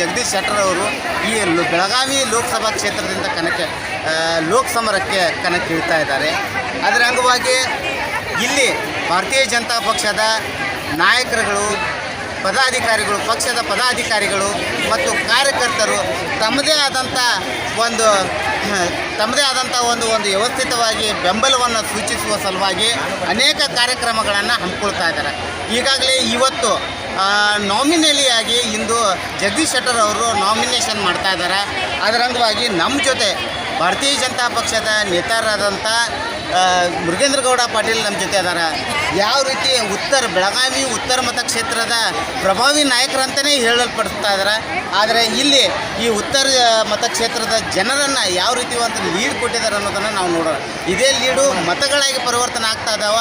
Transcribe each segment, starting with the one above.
ಜಗದೀಶ್ ಶೆಟ್ಟರ್ ಅವರು ಈ ಬೆಳಗಾವಿ ಲೋಕಸಭಾ ಕ್ಷೇತ್ರದಿಂದ ಕಣಕ್ಕೆ ಲೋಕ್ ಸಮರಕ್ಕೆ ಕಣಕ್ಕೆ ಇಳಿತಾ ಇದ್ದಾರೆ. ಅದರ ಅಂಗವಾಗಿ ಇಲ್ಲಿ ಭಾರತೀಯ ಜನತಾ ಪಕ್ಷದ ನಾಯಕರುಗಳು, ಪದಾಧಿಕಾರಿಗಳು, ಪಕ್ಷದ ಪದಾಧಿಕಾರಿಗಳು ಮತ್ತು ಕಾರ್ಯಕರ್ತರು ತಮ್ಮದೇ ಆದಂಥ ಒಂದು, ತಮ್ಮದೇ ಆದಂಥ ಒಂದು ಒಂದು ವ್ಯವಸ್ಥಿತವಾಗಿ ಬೆಂಬಲವನ್ನು ಸೂಚಿಸುವ ಸಲುವಾಗಿ ಅನೇಕ ಕಾರ್ಯಕ್ರಮಗಳನ್ನು ಹಮ್ಮಿಕೊಳ್ತಾ ಇದ್ದಾರೆ. ಈಗಾಗಲೇ ಇವತ್ತು ನಾಮಿನಲಿಯಾಗಿ ಇಂದು ಜಗದೀಶ್ ಶೆಟ್ಟರ್ ಅವರು ನಾಮಿನೇಷನ್ ಮಾಡ್ತಾ ಇದ್ದಾರೆ. ಅದರ ಅಂಗವಾಗಿ ನಮ್ಮ ಜೊತೆ ಭಾರತೀಯ ಜನತಾ ಪಕ್ಷದ ನೇತಾರರಾದಂಥ ಮೃಗೇಂದ್ರ ಗೌಡ ಪಾಟೀಲ್ ನಮ್ಮ ಜೊತೆ ಅದಾರ ಯಾವ ರೀತಿ ಉತ್ತರ ಬೆಳಗಾವಿ, ಉತ್ತರ ಮತಕ್ಷೇತ್ರದ ಪ್ರಭಾವಿ ನಾಯಕರಂತಲೇ ಹೇಳಲ್ಪಡ್ತಾ ಇದ್ದಾರೆ. ಆದರೆ ಇಲ್ಲಿ ಈ ಉತ್ತರ ಮತಕ್ಷೇತ್ರದ ಜನರನ್ನು ಯಾವ ರೀತಿ ಒಂದು ಲೀಡ್ ಕೊಟ್ಟಿದ್ದಾರೆ ಅನ್ನೋದನ್ನು ನಾವು ನೋಡೋಣ. ಇದೇ ಲೀಡು ಮತಗಳಾಗಿ ಪರಿವರ್ತನೆ ಆಗ್ತಾ ಇದಾವ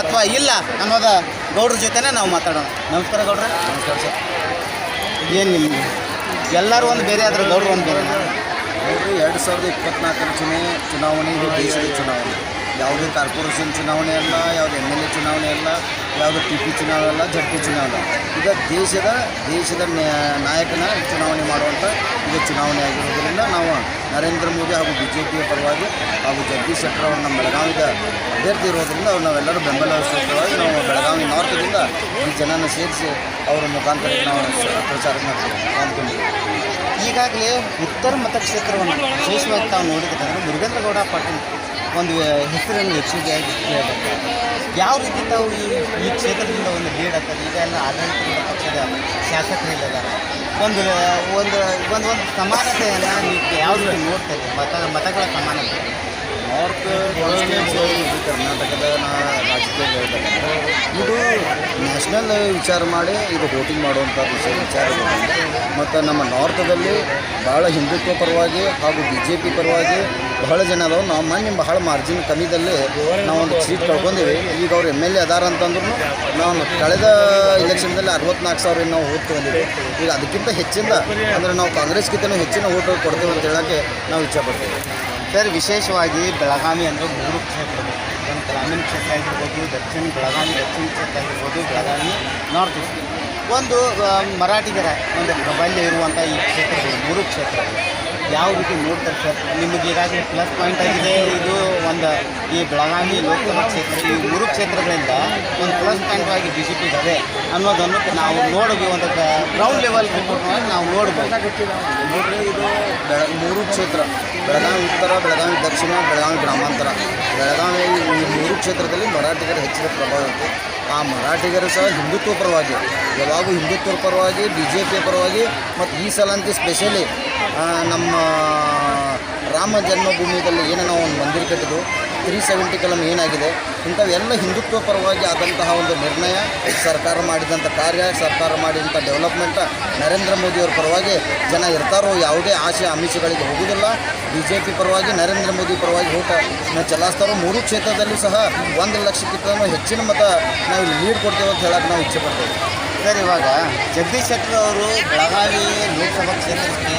ಅಥವಾ ಇಲ್ಲ ಅನ್ನೋದ ಗೌಡ್ರ ಜೊತೆನೇ ನಾವು ಮಾತಾಡೋಣ. ನಮಸ್ಕಾರ ಗೌಡ್ರ. ನಮಸ್ಕಾರ ಸರ್. ಏನು ನಿಮ್ಮ ಎಲ್ಲರೂ ಒಂದು ಬೇರೆ ಆದ್ರೆ ಗೌಡ್ರು ಒಂದು ಬೇರೆ ಎರಡು ಸಾವಿರದ ಇಪ್ಪತ್ನಾಲ್ಕರ ಚುನಾವಣೆ ಚುನಾವಣೆ ಇದು ದೇಶದ ಚುನಾವಣೆ. ಯಾವುದೇ ಕಾರ್ಪೊರೇಷನ್ ಚುನಾವಣೆ ಅಲ್ಲ, ಯಾವುದು ಎಂ ಎಲ್ ಎ ಚುನಾವಣೆ ಅಲ್ಲ, ಯಾವುದು ಟಿ ಪಿ ಚುನಾವಣೆ ಅಲ್ಲ ಜಡ್ ಪಿ ಚುನಾವಣೆ ಈಗ ದೇಶದ ದೇಶದ ನ್ಯಾ- ನಾಯಕನ ಚುನಾವಣೆ ಮಾಡುವಂಥ ಈಗ ಚುನಾವಣೆ ಆಗಿರೋದರಿಂದ ನಾವು ನರೇಂದ್ರ ಮೋದಿ ಹಾಗೂ ಬಿ ಜೆ ಪಿಯ ಪರವಾಗಿ ಹಾಗೂ ಜಗದೀಶ್ ಶೆಟ್ಟರ್ ಅವರು ನಮ್ಮ ಬೆಳಗಾವಿದ ಅಭ್ಯರ್ಥಿ ಇರೋದರಿಂದ ಅವ್ರು ನಾವೆಲ್ಲರೂ ಬೆಂಬಲ ಸೂತ್ರವಾಗಿ ನಾವು ಬೆಳಗಾವಿ ನಾರ್ತ್ದಿಂದ ಈ ಜನನ ಸೇರಿಸಿ ಅವರ ಮುಖಾಂತರ ನಾವು ಪ್ರಚಾರ ಮಾಡ್ತೀವಿ. ಈಗಾಗಲೇ ಉತ್ತರ ಮತಕ್ಷೇತ್ರವನ್ನು ವಿಶೇಷವಾಗಿ ತಾವು ನೋಡಿದ್ರೆ ಮುರುಗೇಂದ್ರಗೌಡ ಪಾಟೀಲ್ ಒಂದು ಹೆಸರನ್ನು ಹೆಚ್ಚಿಗೆಯಾಗಿ ಕೇಳಬೇಕು ಯಾವ ರೀತಿ ತಾವು ಈ ಈ ಕ್ಷೇತ್ರದಿಂದ ಒಂದು ಲೀಡ್ ಆಗ್ತದೆ ಈಗ ಎಲ್ಲ ಆಡಳಿತ ಪಕ್ಷದ ಶಾಸಕರಿದ್ದಾರೆ. ಒಂದು ಒಂದು ಒಂದು ಒಂದು ಸಮಾನತೆಯನ್ನು ನೀವು ಯಾವ ರೀತಿ ನೋಡ್ತಾರೆ? ಮತ, ಮತಗಳ ಸಮಾನತೆ. ನಾರ್ತ್ ಕರ್ನಾಟಕದ ರಾಜಕೀಯ ಇದು ನ್ಯಾಷನಲ್ ವಿಚಾರ ಮಾಡಿ ಇದು ವೋಟಿಂಗ್ ಮಾಡುವಂಥ ವಿಷಯ ವಿಚಾರ ಮತ್ತು ನಮ್ಮ ನಾರ್ತದಲ್ಲಿ ಭಾಳ ಹಿಂದುತ್ವ ಪರವಾಗಿ ಹಾಗೂ ಬಿ ಜೆ ಪಿ ಪರವಾಗಿ ಬಹಳ ಜನ ಅದಾವೆ. ನಾವು ಮೊನ್ನೆ ಬಹಳ ಮಾರ್ಜಿನ್ ಕಮ್ಮಿದಲ್ಲಿ ನಾವು ಒಂದು ಸೀಟ್ ಕಳ್ಕೊಂಡೀವಿ. ಈಗ ಅವ್ರು ಎಂ ಎಲ್ ಎ ಅದಾರ ಅಂತಂದ್ರೂ ನಾವು ಕಳೆದ ಎಲೆಕ್ಷನ್ದಲ್ಲಿ ಅರವತ್ನಾಲ್ಕು ಸಾವಿರ ನಾವು ಓಟ್ ತೊಗೊಂಡಿವಿ ಈಗ ಅದಕ್ಕಿಂತ ಹೆಚ್ಚಿಂದ ಅಂದರೆ ನಾವು ಕಾಂಗ್ರೆಸ್ಗಿಂತಲೂ ಹೆಚ್ಚಿನ ಓಟ್ ಕೊಡ್ತೇವೆ ಅಂತ ಹೇಳೋಕ್ಕೆ ನಾವು ಇಚ್ಛೆಪಡ್ತೀವಿ ಸರ್, ವಿಶೇಷವಾಗಿ ಬೆಳಗಾವಿ ಅಂದರೆ ಮೂರು ಕ್ಷೇತ್ರಗಳು ಒಂದು ಗ್ರಾಮೀಣ ಕ್ಷೇತ್ರ ಆಗಿರ್ಬೋದು, ದಕ್ಷಿಣ ಬೆಳಗಾವಿ, ದಕ್ಷಿಣ ಕ್ಷೇತ್ರ ಆಗಿರ್ಬೋದು, ಬೆಳಗಾವಿ ನಾರ್ತ್ ಈಸ್ಟ್ ಒಂದು ಮರಾಠಿಗರ ಒಂದು ಪ್ರಬಲ್ಯ ಇರುವಂಥ ಈ ಕ್ಷೇತ್ರಗಳು, ಮೂರು ಕ್ಷೇತ್ರಗಳು. ಯಾವ ರೀತಿ ನೋಡ್ತಾರೆ ಸರ್? ನಿಮಗೆ ಈಗಾಗಲೇ ಪ್ಲಸ್ ಪಾಯಿಂಟ್ ಆಗಿದೆ. ಇದು ಒಂದು ಈ ಬೆಳಗಾವಿ ಲೋಕಸಭಾ ಕ್ಷೇತ್ರ, ಈ ಮೂರು ಕ್ಷೇತ್ರಗಳಿಂದ ಒಂದು ಪ್ಲಸ್ ಪಾಯಿಂಟ್ ಆಗಿ ಬಿ ಜೆ ಪಿ ಇದೆ ಅನ್ನೋದನ್ನು ನಾವು ನೋಡಬೇಕು ಒಂದು ಗ್ರೌಂಡ್ ಲೆವೆಲ್ ರಿಪೋರ್ಟ್ನಲ್ಲಿ ನಾವು ನೋಡ್ಬೋದು. ನೋಡ್ರಿ, ಇದು ಬೆಳ ಮೂರು ಕ್ಷೇತ್ರ, ಬೆಳಗಾವಿ ಉತ್ತರ, ಬೆಳಗಾವಿ ದಕ್ಷಿಣ, ಬೆಳಗಾವಿ ಗ್ರಾಮಾಂತರ. ಬೆಳಗಾವಿ ಈ ಮೂರು ಕ್ಷೇತ್ರದಲ್ಲಿ ಮರಾಠಿಗರ ಹೆಚ್ಚಿನ ಪ್ರಭಾವ ಇದೆ ಆ ಮರಾಠಿಗರು ಸಹ ಹಿಂದುತ್ವ ಪರವಾಗಿ, ಯಾವಾಗೂ ಹಿಂದುತ್ವ ಪರವಾಗಿ ಬಿ ಜೆ ಪಿ ಪರವಾಗಿ, ಮತ್ತು ಈ ಸಲ ಅಂತೂ ಸ್ಪೆಷಲಿ ನಮ್ಮ ರಾಮ ಜನ್ಮಭೂಮಿಯಲ್ಲಿ ಏನನೋ ಒಂದು ಮಂದಿರ ಕಟ್ಟಿದ್ದು. ತ್ರೀ ಸೆವೆಂಟಿ ಕಲಂ ಏನಾಗಿದೆ? ಇಂಥವೆಲ್ಲ ಹಿಂದುತ್ವ ಪರವಾಗಿ ಆದಂತಹ ಒಂದು ನಿರ್ಣಯ ಸರ್ಕಾರ ಮಾಡಿದಂಥ ಕಾರ್ಯ, ಸರ್ಕಾರ ಮಾಡಿದಂಥ ಡೆವಲಪ್ಮೆಂಟ್ ನರೇಂದ್ರ ಮೋದಿಯವ್ರ ಪರವಾಗಿ ಜನ ಇರ್ತಾರೋ ಯಾವುದೇ ಆಶೆ ಆಮಿಷಗಳಿಗೆ ಹೋಗುವುದಿಲ್ಲ. ಬಿ ಜೆ ಪಿ ಪರವಾಗಿ, ನರೇಂದ್ರ ಮೋದಿ ಪರವಾಗಿ ಓಟ ಚಲಾಯಿಸ್ತಾರೋ ಮೂರು ಕ್ಷೇತ್ರದಲ್ಲೂ ಸಹ ಒಂದು ಲಕ್ಷಕ್ಕಿಂತ ಹೆಚ್ಚಿನ ಮತ ನಾವು ಲೀಡ್ ಕೊಡ್ತೇವೆ ಅಂತ ಹೇಳಕ್ಕೆ ನಾವು ಇಚ್ಛೆ ಪಡ್ತೇವೆ. ಸರ್, ಇವಾಗ ಜಗದೀಶ್ ಶೆಟ್ಟರ್ ಅವರು ಬೆಳಗಾವಿ ಲೋಕಸಭಾ ಕ್ಷೇತ್ರಕ್ಕೆ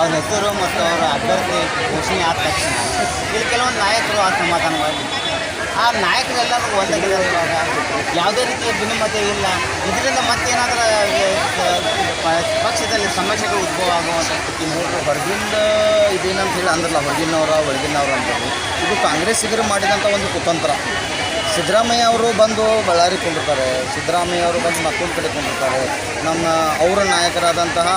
ಅವ್ರ ಹೆಸರು ಮತ್ತು ಅವರ ಅಭ್ಯರ್ಥಿ ಘೋಷಣೆ ಆದ ತಕ್ಷಣ ಇಲ್ಲಿ ಕೆಲವೊಂದು ನಾಯಕರು ಅಸಮಾಧಾನವಾಗಿ ಆ ನಾಯಕರೆಲ್ಲರೂ ಒಂದಾಗಿದ್ದಾರೆ ಇವಾಗ ಯಾವುದೇ ರೀತಿಯ ಭಿನ್ನಮತ ಇಲ್ಲ. ಇದರಿಂದ ಮತ್ತೇನಾದರೂ ಪಕ್ಷದಲ್ಲಿ ಸಮಸ್ಯೆಗಳು ಉದ್ಭವ ಆಗುವಂಥ ಸ್ಥಿತಿ ಹೊರಗಿಂದ ಇದೇನಂತ ಹೇಳಿ ಅಂದ್ರಲ್ಲ, ಹೊರಗಿನವರ, ಒಳಗಿನವರ ಅಂತೇಳಿ ಇದು ಕಾಂಗ್ರೆಸ್ಸಿಗರು ಮಾಡಿದಂಥ ಒಂದು ಕುತಂತ್ರ. ಸಿದ್ದರಾಮಯ್ಯ ಅವರು ಬಂದು ಬಳ್ಳಾರಿ ಕೊಂಡಿರ್ತಾರೆ ಸಿದ್ದರಾಮಯ್ಯ ಅವರು ಬಂದು ಮಕ್ಕಳ ಕಡೆ ಕೊಂಡಿರ್ತಾರೆ ನಮ್ಮ ಅವರ ನಾಯಕರಾದಂತಹ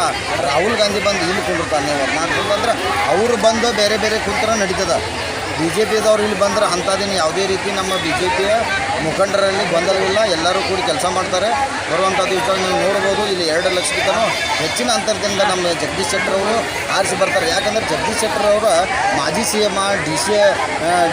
ರಾಹುಲ್ ಗಾಂಧಿ ಬಂದು ಇಲ್ಲಿ ಕೊಂಡಿರ್ತಾನೆ ನಾಲ್ಕು ಬಂದ್ರೆ ಅವರು ಬಂದು ಬೇರೆ ಬೇರೆ ಕುಂತರ ನಡೀತದ. ಬಿ ಜೆ ಪಿದವ್ರು ಇಲ್ಲಿ ಬಂದ್ರೆ ಅಂಥದ್ದೇನು ಯಾವುದೇ ರೀತಿ ನಮ್ಮ ಬಿ ಜೆ ಪಿಯ ಮುಖಂಡರಲ್ಲಿ ಗೊಂದಲವಿಲ್ಲ ಎಲ್ಲರೂ ಕೂಡಿ ಕೆಲಸ ಮಾಡ್ತಾರೆ. ಬರುವಂಥ ದಿವಸ ನೀವು ನೋಡ್ಬೋದು, ಇಲ್ಲಿ ಎರಡು ಲಕ್ಷಕ್ಕಿಂತನೂ ಹೆಚ್ಚಿನ ಅಂತರದಿಂದ ನಮ್ಮ ಜಗದೀಶ್ ಶೆಟ್ಟರ್ ಅವರು ಆರಿಸಿ ಬರ್ತಾರೆ. ಯಾಕಂದ್ರೆ ಜಗದೀಶ್ ಶೆಟ್ಟರ್ ಅವರು ಮಾಜಿ C M D C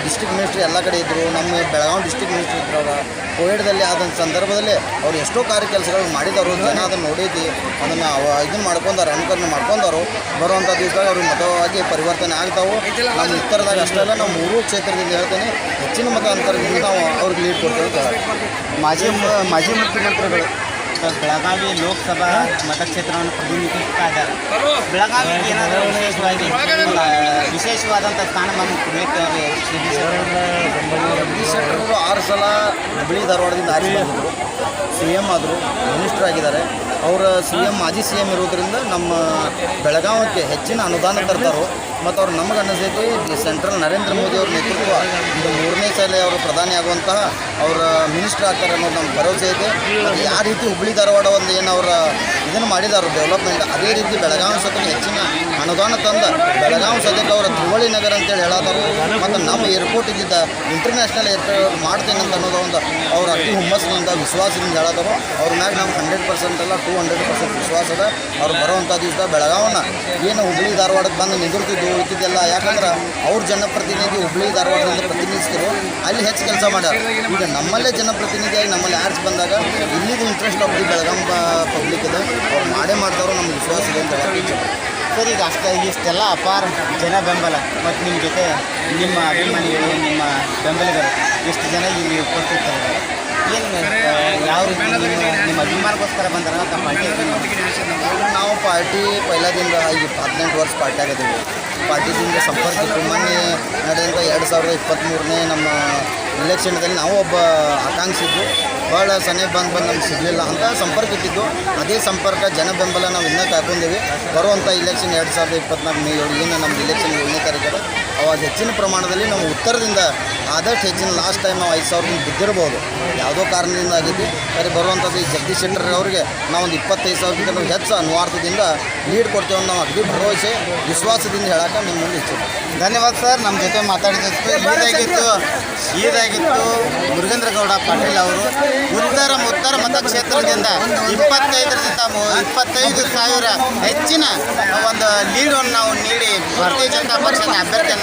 district ministry ಎಲ್ಲ ಕಡೆ ಇದ್ದರು ನಮ್ಮ ಬೆಳಗಾವಿ ಡಿಸ್ಟ್ರಿಕ್ಟ್ ಮಿನಿಸ್ಟ್ರಿ ಇದ್ರು ಅವರು ಕೋವಿಡ್ದಲ್ಲಿ ಆದಂಥ ಸಂದರ್ಭದಲ್ಲಿ ಅವ್ರು ಎಷ್ಟೋ ಕಾರ್ಯ ಕೆಲಸಗಳು ಮಾಡಿದವರು. ಜನ ಅದನ್ನು ನೋಡಿದ್ದು ಅದನ್ನು ಇದನ್ನು ಮಾಡ್ಕೊಂಡಾರ, ಅನುಕರಣೆ ಮಾಡ್ಕೊಂಡವರು ಬರುವಂಥ ದಿವಸದಾಗ ಅವ್ರಿಗೆ ಮತವಾಗಿ ಪರಿವರ್ತನೆ ಆಗ್ತಾವೆ. ನಮ್ಮ ಉತ್ತರದಾಗ ಅಷ್ಟೇ ಅಲ್ಲ ನಾವು ಮೂರು ಕ್ಷೇತ್ರದಿಂದ ಹೇಳ್ತೇನೆ, ಹೆಚ್ಚಿನ ಮತ ಅಂತರದಿಂದ ನಾವು ಅವ್ರಿಗೆ ಲೀಡ್ ಕೊಡ್ತೇವೆ. ಮಾಜಿ ಮಾಜಿ ಮುಖ್ಯಮಂತ್ರಿಗಳು. ಬೆಳಗಾವಿ ಲೋಕಸಭಾ ಮತಕ್ಷೇತ್ರವನ್ನು ಪ್ರತಿನಿಧಿಸ್ತಾ ಇದ್ದಾರೆ. ಬೆಳಗಾವಿ ಏನಾದರೂ ವಿಶೇಷವಾಗಿ ವಿಶೇಷವಾದಂಥ ಸ್ಥಾನಮಾನ ಕೊಡಲಿಕ್ಕೆ ಅವರು ಆರು ಸಲ ಹುಬ್ಬಳ್ಳಿ ಧಾರವಾಡದಿಂದ ಆರಿಸಿ ಬಂದಿದ್ರು. ಸಿ ಎಂ ಆದರು, ಮಿನಿಸ್ಟರ್ ಆಗಿದ್ದಾರೆ. ಅವರ ಸಿ ಎಂ ಮಾಜಿ ಸಿ ಎಂ ಇರೋದ್ರಿಂದ ನಮ್ಮ ಬೆಳಗಾವಕ್ಕೆ ಹೆಚ್ಚಿನ ಅನುದಾನ ತರ್ತಾರೋ ಮತ್ತು ಅವ್ರು ನಮಗೆ ಅನ್ನಿಸೈತಿ ಸೆಂಟ್ರಲ್ ನರೇಂದ್ರ ಮೋದಿ ಅವ್ರ ನೇತೃತ್ವ ಇದು ಮೂರನೇ ಸಲ ಅವರು ಪ್ರಧಾನಿ ಆಗುವಂತಹ ಅವರ ಮಿನಿಸ್ಟರ್ ಆಗ್ತಾರೆ ಅನ್ನೋದು ನಮ್ಗೆ ಭರವಸೆ ಇದೆ. ಯಾವ ರೀತಿ ಹುಬ್ಬಳ್ಳಿ ಧಾರವಾಡ ಒಂದು ಏನು ಅವರ ಇದನ್ನು ಮಾಡಿದಾರೋ ಡೆವಲಪ್ಮೆಂಟ್ ಅದೇ ರೀತಿ ಬೆಳಗಾವಿ ಸತನ ಹೆಚ್ಚಿನ ಅನುದಾನ ತಂದ ಬೆಳಗಾವಿ ಸದ್ಯಕ್ಕೆ ಅವರ ತ್ರಿವಳಿ ನಗರ ಅಂತೇಳಿ ಹೇಳತ್ತಾರು. ಮತ್ತು ನಮ್ಮ ಏರ್ಪೋರ್ಟ್ ಇದ್ದಿದ್ದ ಇಂಟರ್ನ್ಯಾಷನಲ್ ಏರ್ಪೋರ್ಟ್ ಮಾಡ್ತೇನೆ ಅಂತ ಅನ್ನೋದು ಒಂದು ಅವ್ರ ಅತಿ ಹುಮ್ಮಸ್ಸಿನಿಂದ, ವಿಶ್ವಾಸದಿಂದ ಹೇಳತ್ತಾರೋ. ಅವ್ರ ಮ್ಯಾಗ ನಮ್ಗೆ ಹಂಡ್ರೆಡ್ ಪರ್ಸೆಂಟ್ ಅಲ್ಲ ಟೂ ಹಂಡ್ರೆಡ್ ಪರ್ಸೆಂಟ್ ವಿಶ್ವಾಸ ಅದ. ಅವ್ರು ಬರುವಂಥ ದಿವಸ ಬೆಳಗಾವನ್ನ ಏನು ಹುಬ್ಳಿ ಧಾರವಾಡಕ್ಕೆ ಬಂದು ನಿಂದಿರ್ತಿದ್ದು ಉಳಿತಿದ್ದೆಲ್ಲ ಯಾಕಂದ್ರೆ ಅವ್ರ ಜನಪ್ರತಿನಿಧಿ ಹುಬ್ಳಿ ಧಾರವಾಡದಿಂದ ಪ್ರತಿನಿಧಿಸಿದ್ರು ಅಲ್ಲಿ ಹೆಚ್ಚು ಕೆಲಸ ಮಾಡ್ಯಾರ. ಈಗ ನಮ್ಮಲ್ಲೇ ಜನಪ್ರತಿನಿಧಿಯಾಗಿ ನಮ್ಮಲ್ಲಿ ಆರ್ಸ್ ಬಂದಾಗ ಇಲ್ಲಿಗೂ ಇಂಟ್ರೆಸ್ಟ್ ದಿ ಬೆಳಗಾಂ ಪಬ್ಲಿಕ್ ಇದೆ. ಅವ್ರು ಮಾಡೇ ಮಾಡ್ತಾರೋ ನಮ್ಗೆ ವಿಶ್ವಾಸ ಇದೆ ಅಂತ ಸರ್, ಈಗ ಅಷ್ಟೇ ಇಷ್ಟೆಲ್ಲ ಅಪಾರ ಜನ ಬೆಂಬಲ ಮತ್ತು ನಿಮ್ಮ ಜೊತೆ ನಿಮ್ಮ ಅಭಿಮಾನಿಗಳು, ನಿಮ್ಮ ಬೆಂಬಲಿಗರು ಎಷ್ಟು ಜನ ಇಲ್ಲಿ ಉಪಸ್ಥಿತರಿದ್ದಾರೆ. ಏನು ಯಾವ ರೀತಿ ನಿಮ್ಮ ನಿಮ್ಮ ಅಭಿಮಾನಕ್ಕೋಸ್ಕರ ಬಂದಾರ ಅಂತ ಪಾರ್ಟಿ ನಾವು ಪಾರ್ಟಿ ಪೈಲಾದಿಂದ ಈಗ ಹದಿನೆಂಟು ವರ್ಷ ಪಾರ್ಟಿ ಆಗಿದ್ದೀವಿ. ಪಾರ್ಟಿದಿಂದ ಸಂಪರ್ಕ ಇತ್ತು ಮೊನ್ನೆ ನಡೆದಂಥ ಎರಡು ಸಾವಿರದ ಇಪ್ಪತ್ತ್ಮೂರನೇ ನಮ್ಮ ಇಲೆಕ್ಷನ್ದಲ್ಲಿ ನಾವು ಒಬ್ಬ ಆಕಾಂಕ್ಷಿ ಇದ್ದು ಭಾಳ ಸನೆ ಬಂದು ಬಂದು ನಮ್ಗೆ ಸಿಗಲಿಲ್ಲ ಅಂತ ಸಂಪರ್ಕ ಇಟ್ಟಿದ್ದು ಅದೇ ಸಂಪರ್ಕ ಜನ ಬೆಂಬಲ ನಾವು ಇನ್ನೂ ಕಾಯ್ಕೊಂಡಿವಿ ಬರುವಂಥ ಇಲೆಕ್ಷನ್ ಎರಡು ಸಾವಿರದ ಇಪ್ಪತ್ನಾಲ್ಕು ಮೇ ಏಳು ಏನು ನಮ್ದು ಇಲೆಕ್ಷನ್ ಏಳನೇ ತಾರೀಕು ಅವಾಗ ಹೆಚ್ಚಿನ ಪ್ರಮಾಣದಲ್ಲಿ ನಾವು ಉತ್ತರದಿಂದ ಆದಷ್ಟು ಹೆಚ್ಚಿನ ಲಾಸ್ಟ್ ಟೈಮ್ ನಾವು ಐದು ಸಾವಿರದಿಂದ ಬಿದ್ದಿರ್ಬೋದು. ಯಾವುದೋ ಕಾರಣದಿಂದ ಆಗಿದ್ದು. ಸರಿ ಬರುವಂಥದ್ದು ಈ ಜಗದೀಶ್ ಶೆಟ್ಟರ್ ಅವರಿಗೆ ಒಂದು ಇಪ್ಪತ್ತೈದು ಸಾವಿರಕ್ಕಿಂತ ಹೆಚ್ಚು ಅನುವಾರ್ಥದಿಂದ ಲೀಡ್ ಕೊಡ್ತೇವೆ ಅಂತ ನಾವು ಅಗದಿ ಭರವಸೆ, ವಿಶ್ವಾಸದಿಂದ ಹೇಳಕ್ಕೆ ನಿಮ್ಮ ಮುಂದೆ ಇಚ್ಛೆ ಧನ್ಯವಾದ ಸರ್ ನಮ್ಮ ಜೊತೆ ಮಾತಾಡಿದ್ದಕ್ಕೆ ಇದಾಗಿತ್ತು. ಇದಾಗಿತ್ತು ಮುರುಗೇಂದ್ರ ಗೌಡ ಪಾಟೀಲ್ ಅವರು. ಉತ್ತರ ಉತ್ತರ ಮತಕ್ಷೇತ್ರದಿಂದ ಇಪ್ಪತ್ತೈದರಿಂದ ಇಪ್ಪತ್ತೈದು ಸಾವಿರ ಹೆಚ್ಚಿನ ಒಂದು ಲೀಡನ್ನು ನಾವು ನೀಡಿ ಭಾರತೀಯ ಜನತಾ ಪಕ್ಷದ ಅಭ್ಯರ್ಥಿಯನ್ನು